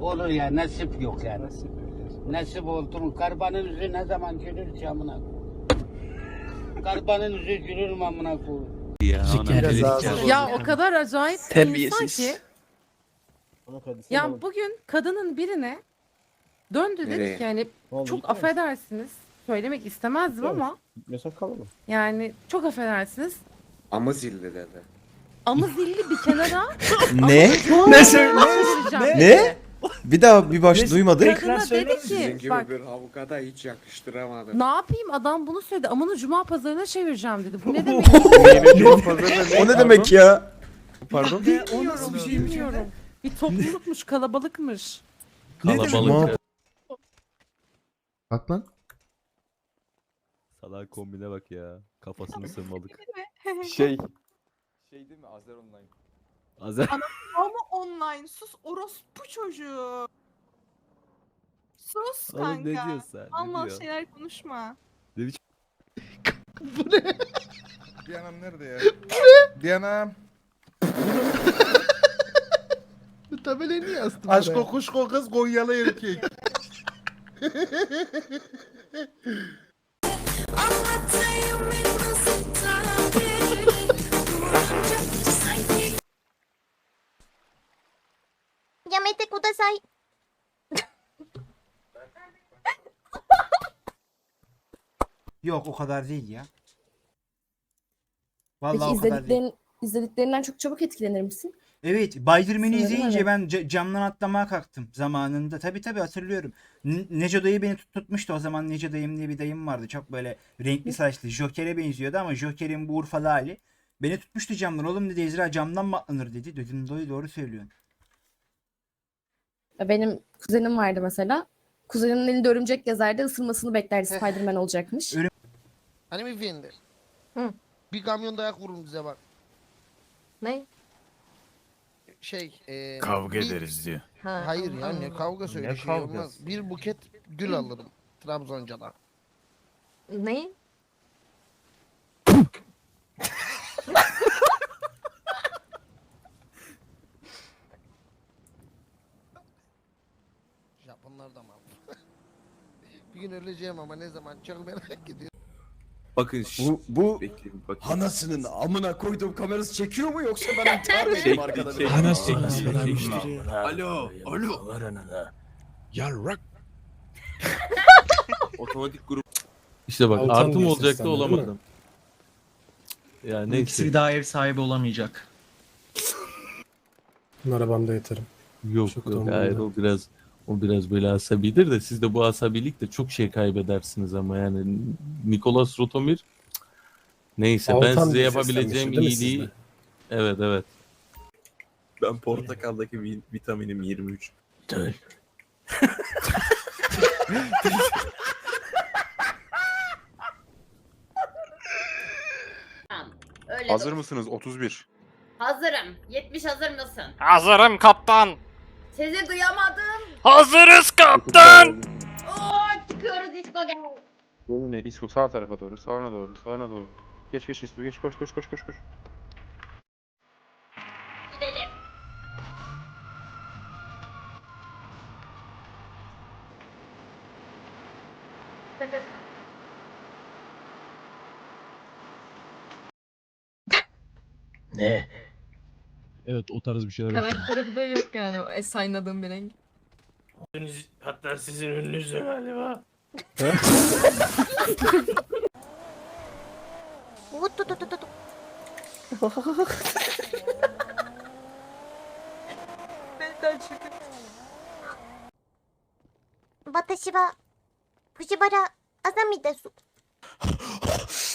olur ya nasip yok yani. Nasip oldu. Karbanın yüzü ne zaman gülür ki amına? Karbanın yüzü gülür mü amına koyayım? Ya, Ya o kadar acayip bir insan ki. Ya bugün kadının birine döndü dedi Nereye? ki yani çok affedersiniz. Söylemek istemezdim ama Mesaj kalalım. yani çok affedersiniz. Ama zilli dedi. Ama zilli bir kenara Ne? ne söyleyeceğim Ne? Bir daha bir baş duymadık. Kadına dedi Sizin ki gibi bak bir avukata hiç yakıştıramadım. ne yapayım adam bunu söyledi. Amanı cuma pazarına çevireceğim dedi. Bu ne demek? O ne demek ya? Pardon. Bilmiyorum, bilmiyorum. Bir toplulukmuş, kalabalıkmış. Cuma- Bak lan. Salak kombine bak ya. Kafasını sırmalık. Şey. Şey değil mi? Azer Online. Azer. Ama online sus orospu çocuğu. Sus Oğlum kanka. ne diyorsun sen? Ne Allah diyorsun? şeyler konuşma. Diyanam nerede ya? Diyanam. Tabelayı niye astın? Aşko kuşko kız Konyalı erkek. Yamete kudasai. Yok o kadar değil ya. Peki Vallahi o kadar değil. izlediklerin, izlediklerinden çok çabuk etkilenir misin? Evet, Baydırmen'i Sanırım izleyince ben ca- camdan atlamaya kalktım zamanında. Tabii tabii hatırlıyorum. N- Neco dayı beni tut- tutmuştu. O zaman Neco dayım diye bir dayım vardı. Çok böyle renkli saçlı. Joker'e benziyordu ama Joker'in bu Urfalı hali. Beni tutmuştu camdan. Oğlum dedi Ezra camdan mı atlanır dedi. Dedim dayı doğru söylüyorsun. Benim kuzenim vardı mesela. Kuzeninin elinde örümcek gezerdi, ısırmasını beklerdi Spider-Man olacakmış. Örüm- Hanımefendi. Hı. Bir kamyon dayak vurun bize bak. Ne? Şey. E, Kavga bir- ederiz diyor. Ha, Hayır ya ne kavga söyle şey kavgası? olmaz. Bir buket gül alırım Trabzoncadan. Ne? Japonlar da mal. bir gün öleceğim ama ne zaman çok merak ediyorum. Bakın Bu, bu bekleyin bakın. Anasının amına koyduğum kamerası çekiyor mu yoksa ben intihar mı edeyim Çekti, arkada? çekti, Anasını. Alo, alo. Yarrak. Otomatik grup. İşte bak Altan artı mı diye olacaktı seslendi, değil mi? olamadım. Ya neyse. daha ev sahibi olamayacak. Arabamda yatarım. Yok Çok yok tamam hayır ya. o biraz o biraz böyle asabidir de siz de bu asabilikle çok şey kaybedersiniz ama yani Nikolas Rotomir neyse ben Altan size diye yapabileceğim iyiliği sizde? evet evet Ben portakaldaki vi- vitaminim 23. Öyle Hazır mısınız? 31. Hazırım. 70 hazır mısın? Hazırım kaptan. Sizi duyamadım. Hazırız kaptan. Oo çıkıyoruz disco gel. İsku sağ tarafa doğru, sağına doğru, sağına doğru. Geç geç İsku, geç koş koş koş koş koş. Gidelim. Ne? evet o tarz bir şeyler Karakteri de yok yani o saynadığım bir renk. 発、は。おっとっ。私は藤原あざみです。